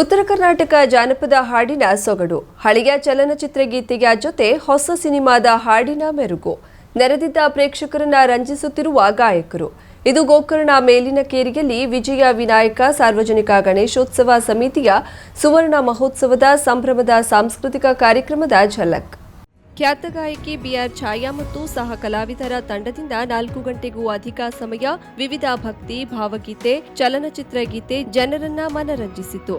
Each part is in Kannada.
ಉತ್ತರ ಕರ್ನಾಟಕ ಜಾನಪದ ಹಾಡಿನ ಸೊಗಡು ಹಳೆಯ ಚಲನಚಿತ್ರ ಗೀತೆಯ ಜೊತೆ ಹೊಸ ಸಿನಿಮಾದ ಹಾಡಿನ ಮೆರುಗು ನೆರೆದಿದ್ದ ಪ್ರೇಕ್ಷಕರನ್ನ ರಂಜಿಸುತ್ತಿರುವ ಗಾಯಕರು ಇದು ಗೋಕರ್ಣ ಮೇಲಿನ ಕೇರಿಯಲ್ಲಿ ವಿಜಯ ವಿನಾಯಕ ಸಾರ್ವಜನಿಕ ಗಣೇಶೋತ್ಸವ ಸಮಿತಿಯ ಸುವರ್ಣ ಮಹೋತ್ಸವದ ಸಂಭ್ರಮದ ಸಾಂಸ್ಕೃತಿಕ ಕಾರ್ಯಕ್ರಮದ ಝಲಕ್ ಖ್ಯಾತ ಗಾಯಕಿ ಬಿಆರ್ ಛಾಯಾ ಮತ್ತು ಸಹ ಕಲಾವಿದರ ತಂಡದಿಂದ ನಾಲ್ಕು ಗಂಟೆಗೂ ಅಧಿಕ ಸಮಯ ವಿವಿಧ ಭಕ್ತಿ ಭಾವಗೀತೆ ಚಲನಚಿತ್ರ ಗೀತೆ ಜನರನ್ನ ಮನರಂಜಿಸಿತು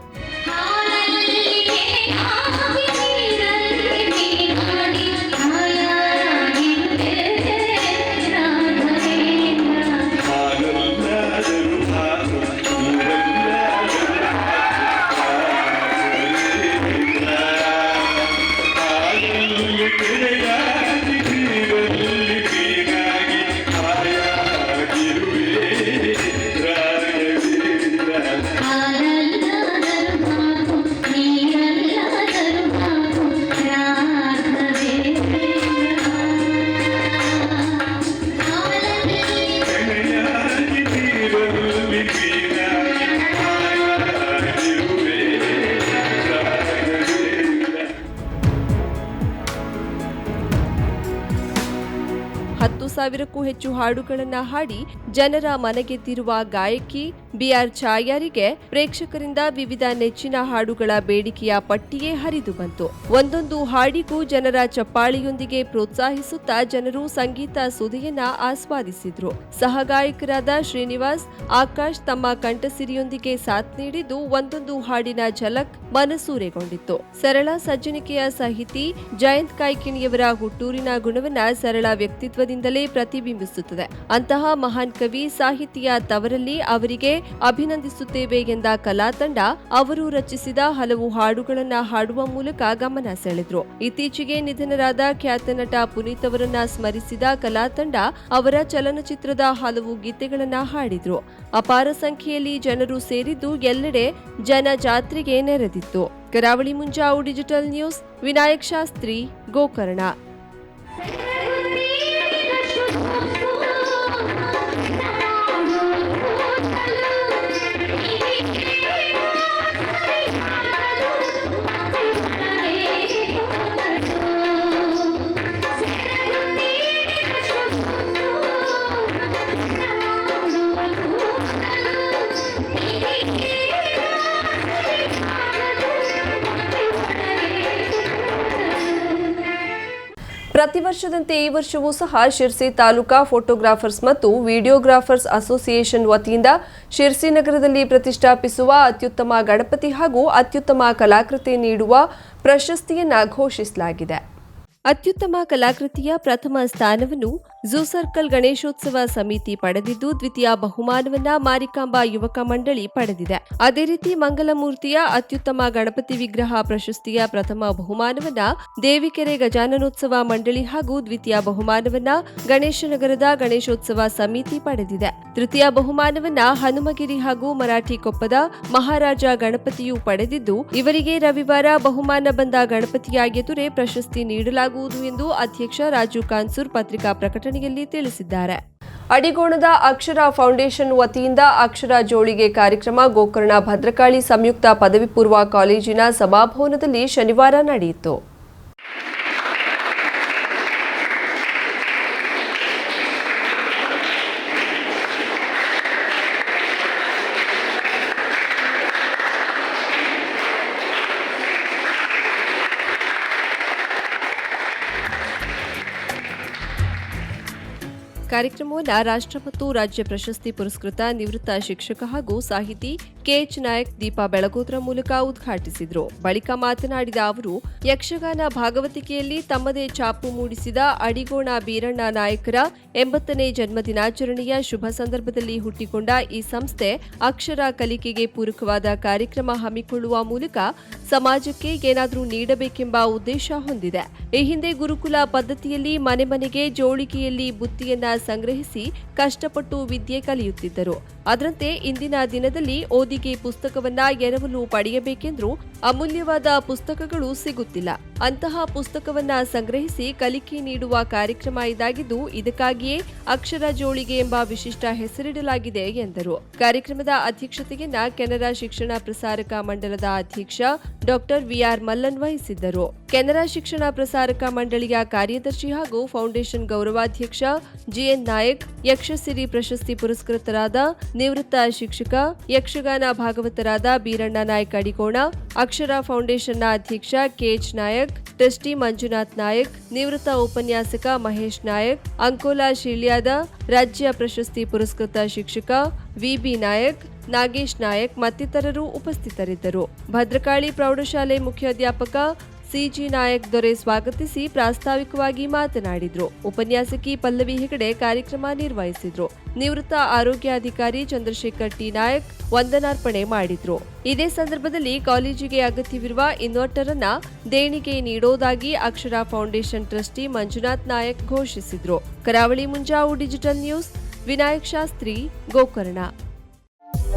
ಹತ್ತು ಸಾವಿರಕ್ಕೂ ಹೆಚ್ಚು ಹಾಡುಗಳನ್ನು ಹಾಡಿ ಜನರ ಮನಗೆದ್ದಿರುವ ಗಾಯಕಿ ಬಿಆರ್ ಛಾಯಾರಿಗೆ ಪ್ರೇಕ್ಷಕರಿಂದ ವಿವಿಧ ನೆಚ್ಚಿನ ಹಾಡುಗಳ ಬೇಡಿಕೆಯ ಪಟ್ಟಿಯೇ ಹರಿದು ಬಂತು ಒಂದೊಂದು ಹಾಡಿಗೂ ಜನರ ಚಪ್ಪಾಳಿಯೊಂದಿಗೆ ಪ್ರೋತ್ಸಾಹಿಸುತ್ತಾ ಜನರು ಸಂಗೀತ ಸುದಿಯನ್ನ ಆಸ್ವಾದಿಸಿದ್ರು ಸಹಗಾಯಕರಾದ ಶ್ರೀನಿವಾಸ್ ಆಕಾಶ್ ತಮ್ಮ ಕಂಠಸಿರಿಯೊಂದಿಗೆ ಸಾಥ್ ನೀಡಿದ್ದು ಒಂದೊಂದು ಹಾಡಿನ ಝಲಕ್ ಮನಸೂರೆಗೊಂಡಿತ್ತು ಸರಳ ಸಜ್ಜನಿಕೆಯ ಸಾಹಿತಿ ಜಯಂತ್ ಕಾಯ್ಕಿಣಿಯವರ ಹುಟ್ಟೂರಿನ ಗುಣವನ್ನ ಸರಳ ವ್ಯಕ್ತಿತ್ವದಿಂದಲೇ ಪ್ರತಿಬಿಂಬಿಸುತ್ತದೆ ಅಂತಹ ಮಹಾನ್ ಕವಿ ಸಾಹಿತಿಯ ತವರಲ್ಲಿ ಅವರಿಗೆ ಅಭಿನಂದಿಸುತ್ತೇವೆ ಎಂದ ಕಲಾ ತಂಡ ಅವರು ರಚಿಸಿದ ಹಲವು ಹಾಡುಗಳನ್ನ ಹಾಡುವ ಮೂಲಕ ಗಮನ ಸೆಳೆದರು ಇತ್ತೀಚೆಗೆ ನಿಧನರಾದ ಖ್ಯಾತ ನಟ ಪುನೀತ್ ಅವರನ್ನ ಸ್ಮರಿಸಿದ ಕಲಾ ತಂಡ ಅವರ ಚಲನಚಿತ್ರದ ಹಲವು ಗೀತೆಗಳನ್ನ ಹಾಡಿದ್ರು ಅಪಾರ ಸಂಖ್ಯೆಯಲ್ಲಿ ಜನರು ಸೇರಿದ್ದು ಎಲ್ಲೆಡೆ ಜನ ಜಾತ್ರೆಗೆ ನೆರೆದಿತ್ತು ಕರಾವಳಿ ಮುಂಜಾವು ಡಿಜಿಟಲ್ ನ್ಯೂಸ್ ವಿನಾಯಕ್ ಶಾಸ್ತ್ರಿ ಗೋಕರ್ಣ ಪ್ರತಿ ವರ್ಷದಂತೆ ಈ ವರ್ಷವೂ ಸಹ ಶಿರ್ಸಿ ತಾಲೂಕಾ ಫೋಟೋಗ್ರಾಫರ್ಸ್ ಮತ್ತು ವಿಡಿಯೋಗ್ರಾಫರ್ಸ್ ಅಸೋಸಿಯೇಷನ್ ವತಿಯಿಂದ ಶಿರ್ಸಿ ನಗರದಲ್ಲಿ ಪ್ರತಿಷ್ಠಾಪಿಸುವ ಅತ್ಯುತ್ತಮ ಗಣಪತಿ ಹಾಗೂ ಅತ್ಯುತ್ತಮ ಕಲಾಕೃತಿ ನೀಡುವ ಪ್ರಶಸ್ತಿಯನ್ನು ಘೋಷಿಸಲಾಗಿದೆ ಅತ್ಯುತ್ತಮ ಕಲಾಕೃತಿಯ ಪ್ರಥಮ ಸ್ಥಾನವನ್ನು ಝೂ ಸರ್ಕಲ್ ಗಣೇಶೋತ್ಸವ ಸಮಿತಿ ಪಡೆದಿದ್ದು ದ್ವಿತೀಯ ಬಹುಮಾನವನ್ನ ಮಾರಿಕಾಂಬಾ ಯುವಕ ಮಂಡಳಿ ಪಡೆದಿದೆ ಅದೇ ರೀತಿ ಮಂಗಲಮೂರ್ತಿಯ ಅತ್ಯುತ್ತಮ ಗಣಪತಿ ವಿಗ್ರಹ ಪ್ರಶಸ್ತಿಯ ಪ್ರಥಮ ಬಹುಮಾನವನ್ನ ದೇವಿಕೆರೆ ಗಜಾನನೋತ್ಸವ ಮಂಡಳಿ ಹಾಗೂ ದ್ವಿತೀಯ ಬಹುಮಾನವನ್ನ ಗಣೇಶನಗರದ ಗಣೇಶೋತ್ಸವ ಸಮಿತಿ ಪಡೆದಿದೆ ತೃತೀಯ ಬಹುಮಾನವನ್ನ ಹನುಮಗಿರಿ ಹಾಗೂ ಮರಾಠಿ ಕೊಪ್ಪದ ಮಹಾರಾಜ ಗಣಪತಿಯು ಪಡೆದಿದ್ದು ಇವರಿಗೆ ರವಿವಾರ ಬಹುಮಾನ ಬಂದ ಗಣಪತಿಯ ಎದುರೇ ಪ್ರಶಸ್ತಿ ನೀಡಲಾಗುವುದು ಎಂದು ಅಧ್ಯಕ್ಷ ರಾಜು ಕಾನ್ಸೂರ್ ಪತ್ರಿಕಾ ಪ್ರಕಟಣೆ ಪ್ರಕಟಣೆಯಲ್ಲಿ ತಿಳಿಸಿದ್ದಾರೆ ಅಡಿಗೋಣದ ಅಕ್ಷರ ಫೌಂಡೇಶನ್ ವತಿಯಿಂದ ಅಕ್ಷರ ಜೋಳಿಗೆ ಕಾರ್ಯಕ್ರಮ ಗೋಕರ್ಣ ಭದ್ರಕಾಳಿ ಸಂಯುಕ್ತ ಪದವಿ ಪೂರ್ವ ಕಾಲೇಜಿನ ಸಭಾಭವನದಲ್ಲಿ ಶನಿವಾರ ನಡೆಯಿತು ಕಾರ್ಯಕ್ರಮವನ್ನು ರಾಷ್ಟ್ರಪತಿ ರಾಜ್ಯ ಪ್ರಶಸ್ತಿ ಪುರಸ್ಕೃತ ನಿವೃತ್ತ ಶಿಕ್ಷಕ ಹಾಗೂ ಸಾಹಿತಿ ಕೆಎಚ್ ನಾಯಕ್ ದೀಪ ಬೆಳಗೋದ್ರ ಮೂಲಕ ಉದ್ಘಾಟಿಸಿದರು ಬಳಿಕ ಮಾತನಾಡಿದ ಅವರು ಯಕ್ಷಗಾನ ಭಾಗವತಿಕೆಯಲ್ಲಿ ತಮ್ಮದೇ ಛಾಪು ಮೂಡಿಸಿದ ಅಡಿಗೋಣ ಬೀರಣ್ಣ ನಾಯಕರ ಎಂಬತ್ತನೇ ಜನ್ಮದಿನಾಚರಣೆಯ ಶುಭ ಸಂದರ್ಭದಲ್ಲಿ ಹುಟ್ಟಿಕೊಂಡ ಈ ಸಂಸ್ಥೆ ಅಕ್ಷರ ಕಲಿಕೆಗೆ ಪೂರಕವಾದ ಕಾರ್ಯಕ್ರಮ ಹಮ್ಮಿಕೊಳ್ಳುವ ಮೂಲಕ ಸಮಾಜಕ್ಕೆ ಏನಾದರೂ ನೀಡಬೇಕೆಂಬ ಉದ್ದೇಶ ಹೊಂದಿದೆ ಈ ಹಿಂದೆ ಗುರುಕುಲ ಪದ್ಧತಿಯಲ್ಲಿ ಮನೆ ಮನೆಗೆ ಜೋಳಿಕೆಯಲ್ಲಿ ಬುತ್ತಿಯನ್ನ ಸಂಗ್ರಹಿಸಿ ಕಷ್ಟಪಟ್ಟು ವಿದ್ಯೆ ಕಲಿಯುತ್ತಿದ್ದರು ಅದರಂತೆ ಇಂದಿನ ದಿನದಲ್ಲಿ ಓದಿಗೆ ಪುಸ್ತಕವನ್ನ ಎರವಲು ಪಡೆಯಬೇಕೆಂದರೂ ಅಮೂಲ್ಯವಾದ ಪುಸ್ತಕಗಳು ಸಿಗುತ್ತಿಲ್ಲ ಅಂತಹ ಪುಸ್ತಕವನ್ನ ಸಂಗ್ರಹಿಸಿ ಕಲಿಕೆ ನೀಡುವ ಕಾರ್ಯಕ್ರಮ ಇದಾಗಿದ್ದು ಇದಕ್ಕಾಗಿಯೇ ಅಕ್ಷರ ಜೋಳಿಗೆ ಎಂಬ ವಿಶಿಷ್ಟ ಹೆಸರಿಡಲಾಗಿದೆ ಎಂದರು ಕಾರ್ಯಕ್ರಮದ ಅಧ್ಯಕ್ಷತೆಯನ್ನ ಕೆನರಾ ಶಿಕ್ಷಣ ಪ್ರಸಾರಕ ಮಂಡಲದ ಅಧ್ಯಕ್ಷ ಡಾಕ್ಟರ್ ವಿಆರ್ ಮಲ್ಲನ್ ವಹಿಸಿದ್ದರು ಕೆನರಾ ಶಿಕ್ಷಣ ಪ್ರಸಾರಕ ಮಂಡಳಿಯ ಕಾರ್ಯದರ್ಶಿ ಹಾಗೂ ಫೌಂಡೇಶನ್ ಗೌರವಾಧ್ಯಕ್ಷ ಜಿಎನ್ ನಾಯಕ್ ಯಕ್ಷಸಿರಿ ಪ್ರಶಸ್ತಿ ಪುರಸ್ಕೃತರಾದ ನಿವೃತ್ತ ಶಿಕ್ಷಕ ಯಕ್ಷಗಾನ ಭಾಗವತರಾದ ಬೀರಣ್ಣ ನಾಯಕ್ ಅಡಿಗೋಣ ಅಕ್ಷರ ಫೌಂಡೇಶನ್ನ ಅಧ್ಯಕ್ಷ ಕೆಎಚ್ ನಾಯಕ್ ಟ್ರಸ್ಟಿ ಮಂಜುನಾಥ್ ನಾಯಕ್ ನಿವೃತ್ತ ಉಪನ್ಯಾಸಕ ಮಹೇಶ್ ನಾಯಕ್ ಅಂಕೋಲಾ ಶೀಲ್ಯಾದ ರಾಜ್ಯ ಪ್ರಶಸ್ತಿ ಪುರಸ್ಕೃತ ಶಿಕ್ಷಕ ವಿಬಿ ನಾಯಕ್ ನಾಗೇಶ್ ನಾಯಕ್ ಮತ್ತಿತರರು ಉಪಸ್ಥಿತರಿದ್ದರು ಭದ್ರಕಾಳಿ ಪ್ರೌಢಶಾಲೆ ಮುಖ್ಯಾಧ್ಯಾಪಕ ಸಿಜಿ ನಾಯಕ್ ದೊರೆ ಸ್ವಾಗತಿಸಿ ಪ್ರಾಸ್ತಾವಿಕವಾಗಿ ಮಾತನಾಡಿದರು ಉಪನ್ಯಾಸಕಿ ಪಲ್ಲವಿ ಹೆಗಡೆ ಕಾರ್ಯಕ್ರಮ ನಿರ್ವಹಿಸಿದ್ರು ನಿವೃತ್ತ ಆರೋಗ್ಯಾಧಿಕಾರಿ ಚಂದ್ರಶೇಖರ್ ಟಿ ನಾಯಕ್ ವಂದನಾರ್ಪಣೆ ಮಾಡಿದ್ರು ಇದೇ ಸಂದರ್ಭದಲ್ಲಿ ಕಾಲೇಜಿಗೆ ಅಗತ್ಯವಿರುವ ಅನ್ನ ದೇಣಿಗೆ ನೀಡೋದಾಗಿ ಅಕ್ಷರ ಫೌಂಡೇಶನ್ ಟ್ರಸ್ಟಿ ಮಂಜುನಾಥ್ ನಾಯಕ್ ಘೋಷಿಸಿದ್ರು Karavali Munjavu digital news Vinayak Shastri Gokarna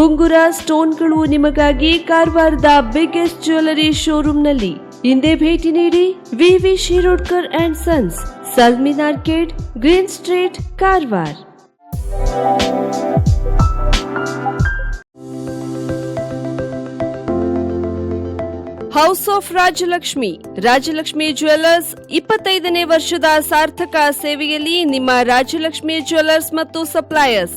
ಉಂಗುರ ಸ್ಟೋನ್ಗಳು ನಿಮಗಾಗಿ ಕಾರವಾರದ ಬಿಗ್ಗೆಸ್ಟ್ ಜ್ಯುವೆಲರಿ ಶೋರೂಮ್ನಲ್ಲಿ ಹಿಂದೆ ಭೇಟಿ ನೀಡಿ V V Shirodkar and sons Salmin arcade green street Karwar house of Rajalakshmi Rajalakshmi jewellers ಇಪ್ಪತ್ತೈದನೇ ವರ್ಷದ ಸಾರ್ಥಕ ಸೇವೆಯಲ್ಲಿ ನಿಮ್ಮ ರಾಜಲಕ್ಷ್ಮಿ ಜ್ಯುವೆಲ್ಲರ್ಸ್ ಮತ್ತು suppliers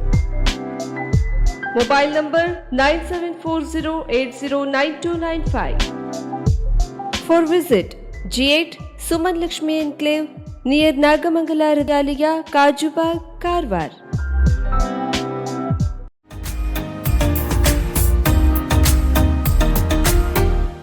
mobile number seven four zero zero nine two 9740809295 for visit G eight Suman Lakshmi enclave near Nagamangala रदालिया Kajubag Karwar